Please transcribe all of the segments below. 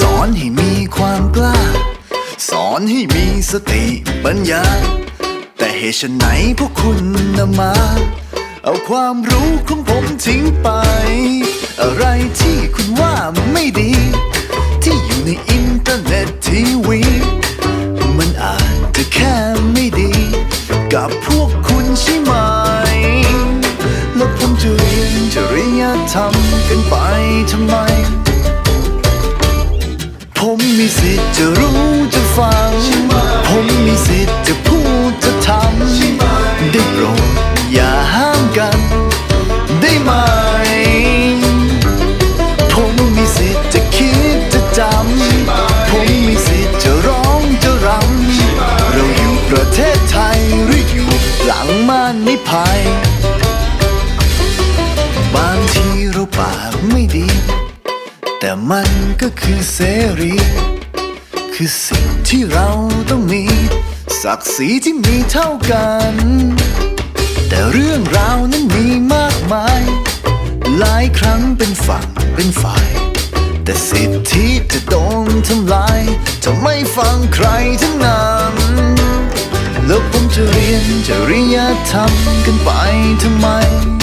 สอนให้มีความกล้า สอนให้มีสติปัญญา แต่เหตุไฉนพวกคุณนำมา เอาความรู้ของผมทิ้งไป อะไรที่คุณว่าไม่ดี ที่อยู่ในอินเทอร์เน็ตทีวีมันอาจจะแค่ไม่ดี กับพวกคุณใช่ไหมแล้วผมจะเรียนจริยธรรมกันไปทำไม มมีสิทธิ์จะรู้จะฟัง ผมมีสิทธิ์จะพูดจะทำได้โปรดอย่าห้ามกัน ได้ไหม ผมมีสิทธิ์จะคิดจะจำ ผมมีสิทธิ์จะร้องจะรำ เราอยู่ประเทศไทยหรืออยู่หลังม่านนิภัย บางทีเราปากไม่ดี แต่มันก็คือเสรี คือสิ่งที่เราต้องมี ศักดิ์ศรีที่มีเท่ากัน แต่เรื่องราวนั้นมีมากมาย หลายครั้งเป็นฝั่งเป็นฝ่าย แต่สิทธิจะโดนทำลาย จะไม่ฟังใครทั้งนั้นแล้วผมจะเรียนจริยธรรมกันไปทำไมผม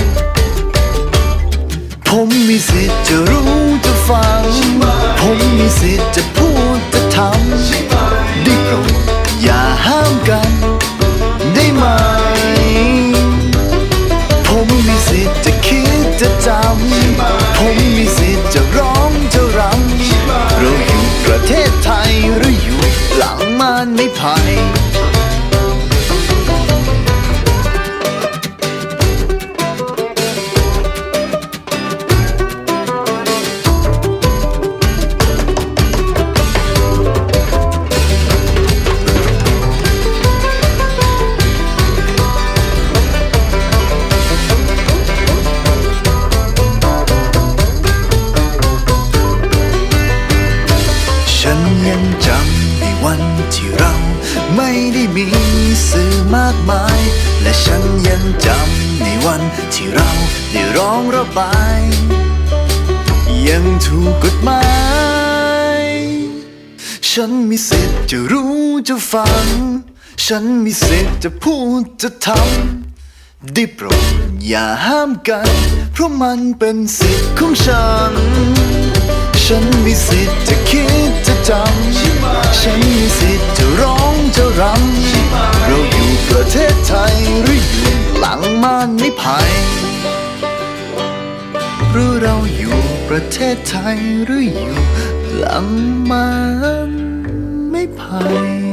จำ ผมมีสิทธิ์จะร้องจะรำเราอยู่ประเทศไทยหรืออยู่หลังม่านไม่ผ่าน วันที่เราไม่ได้มีสื่อมากมาย และฉันยังจำในวันที่เราได้ร้องระบาย ยังถูกกฎหมาย ฉันมีสิทธิ์จะรู้จะฟัง ฉันมีสิทธิ์จะพูดจะทำได้โปรดอย่าห้ามกัน เพราะมันเป็นสิทธิ์ของฉัน ฉันมีสิทธิ์จะคิด จำฉันมีสิทธิ์จะร้องจะรำเราอยู่ประเทศไทยหรืออยู่หลังม่านไม่ภัยหรือเราอยู่ประเทศไทยหรืออยู่หลังม่านไม่ภัย